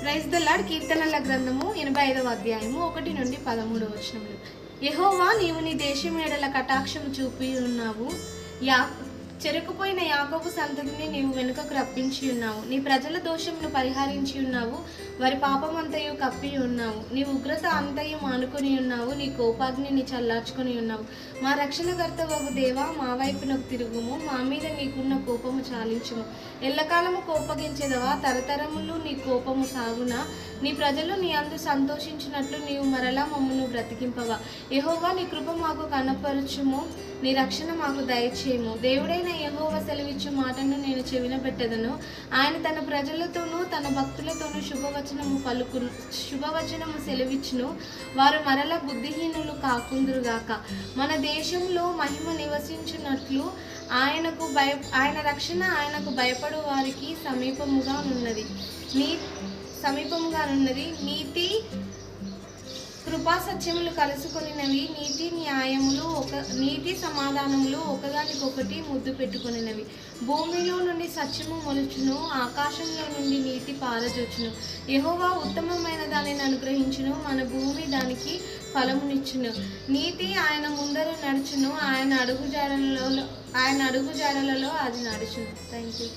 Praise the lord కీర్తనల గ్రంథము ఎనభై ఐదవ అధ్యాయము ఒకటి నుండి పదమూడవ వచనములు. యహోవా నీవు నీ దేశం ఏడల కటాక్షము చూపి ఉన్నావు యా చెరుకుపోయిన యాకోబు సంతతిని నీవు వెనుకకు రప్పించి ఉన్నావు. నీ ప్రజల దోషమును పరిహరించి ఉన్నావు. వారి పాపమంతయు కప్పి ఉన్నావు. నీ ఉగ్రత అంతయు మానుకొని ఉన్నావు. నీ కోపాగ్నిని చల్లార్చుకొని ఉన్నావు. మా రక్షణకర్త ఒక దేవా మా వైపునకు తిరుగుము. మా మీద నీకున్న కోపము చాలించుము. ఎల్లకాలము కోపగించేదవా? తరతరములు నీ కోపము సాగునా? నీ ప్రజలు నీ అందు సంతోషించినట్లు నీవు మరలా మమ్మను బ్రతికింపవా? ఎహోవా నీ కృప మాకు కనపరచుము. నీ రక్షణ మాకు దయచేయము. దేవుడైన యహోవ సెలవిచ్చు మాటను నేను చెవిన పెట్టదను. ఆయన తన ప్రజలతోనూ తన భక్తులతోనూ శుభవచనము పలుకు శుభవచనము సెలవిచ్చును. వారు మరల బుద్ధిహీనులు కాకుందురుగాక. మన దేశంలో మహిమ నివసించినట్లు ఆయనకు భయ ఆయన రక్షణ ఆయనకు భయపడు వారికి సమీపముగా ఉన్నది నీ సమీపముగా ఉన్నది నీతి కృపాసత్యములు కలుసుకొనినవి నీతి న్యాయములు ఒక నీతి సమాధానములు ఒకదానికొకటి ముద్దు పెట్టుకునినవి. భూమిలో నుండి సత్యము మొలుచును ఆకాశంలో నుండి నీతి పారజొచ్చును. యహోవా ఉత్తమమైన దానిని అనుగ్రహించును మన భూమి దానికి ఫలమునిచ్చును. నీతి ఆయన ముందర నడుచును ఆయన అడుగుజాడలలో ఆయన అడుగుజాడలలో అది నడుచును. Thank you